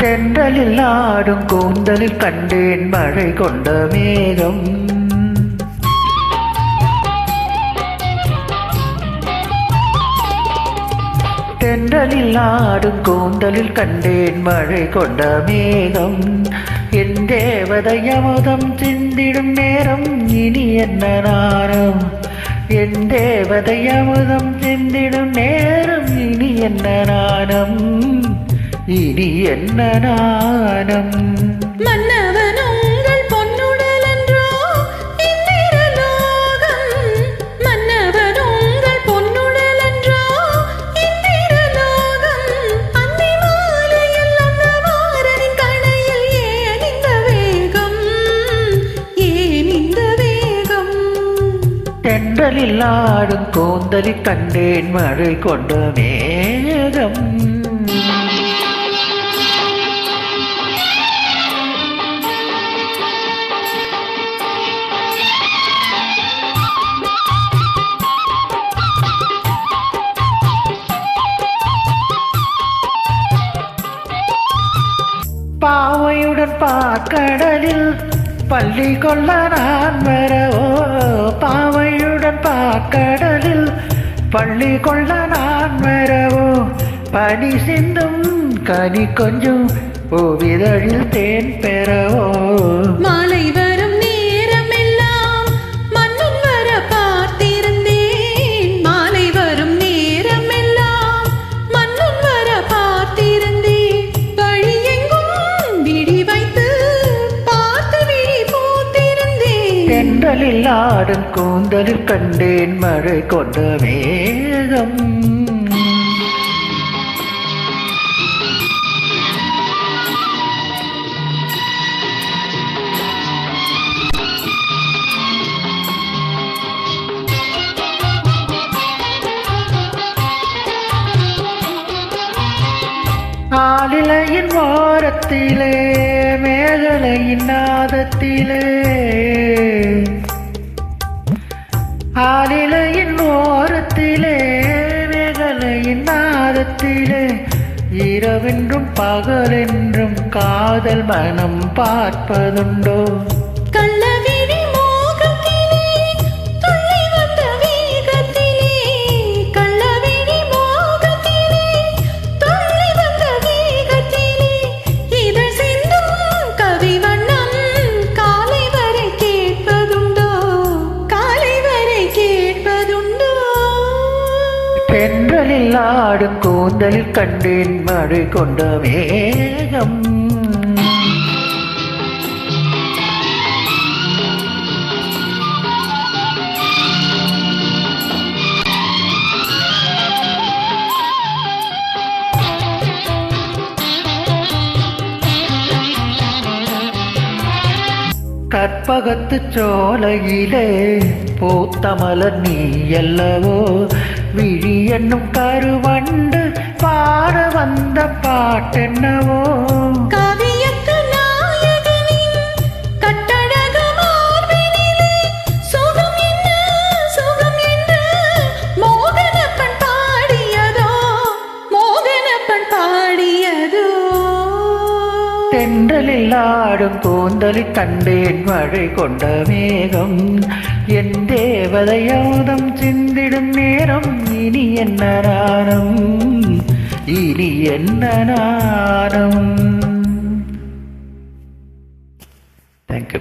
தென்றலில் ஆடும் கூந்தலில் கண்டேன் மழை கொண்ட மேகம். தென்றலில் ஆடும் கூந்தலில் கண்டேன் மழை கொண்ட மேகம். என் தேவதையமுதம் சிந்திடும் நேரம் இனி என்ன நாரம் என் தேவதையமுதம் சிந்திடும் நேரம் இனி என்ன நாணம்? இனி என்ன நாணம்? மன்னவ தென்றலில் ஆடும் கூந்தலி கண்டேன் மழை கொண்ட மேகம். பாவையுடன் பார்க்கடலில் பள்ளி கொள்ள நான் வரவோ? பாவையுடன் பள்ளி கொள்ள நான் வரவோ? பனி சிந்தும் கனி கொஞ்சம் பூவிதழில் தேன் பெறவோ? மாலை தென்றலில் கூந்தலில் கண்டேன் மழை கொண்ட மேகம். ஆளிலையின் வாரத்திலே மேகலையின் நாதத்திலே. இரவென்றும் பகலென்றும் காதல் மனம் பார்ப்பதுண்டோ? கள்ள நாடும் கூந்தல் கண்டேன் மழை கொண்ட மேகம். கற்பகத்து சோலையிலே பூத்த நீ அல்லவோ விழி என்னும் கருவண்டு பாட வந்த பாட்டென்னவோ? தென்றலில் கூந்தலி கூந்தலில் கண்டேன் மழை கொண்ட மேகம். என் தேவதையாதம் சிந்திடும் நேரம் இனி என்ன நாணம்? இனி என்ன நாணம்? தேங்க்யூ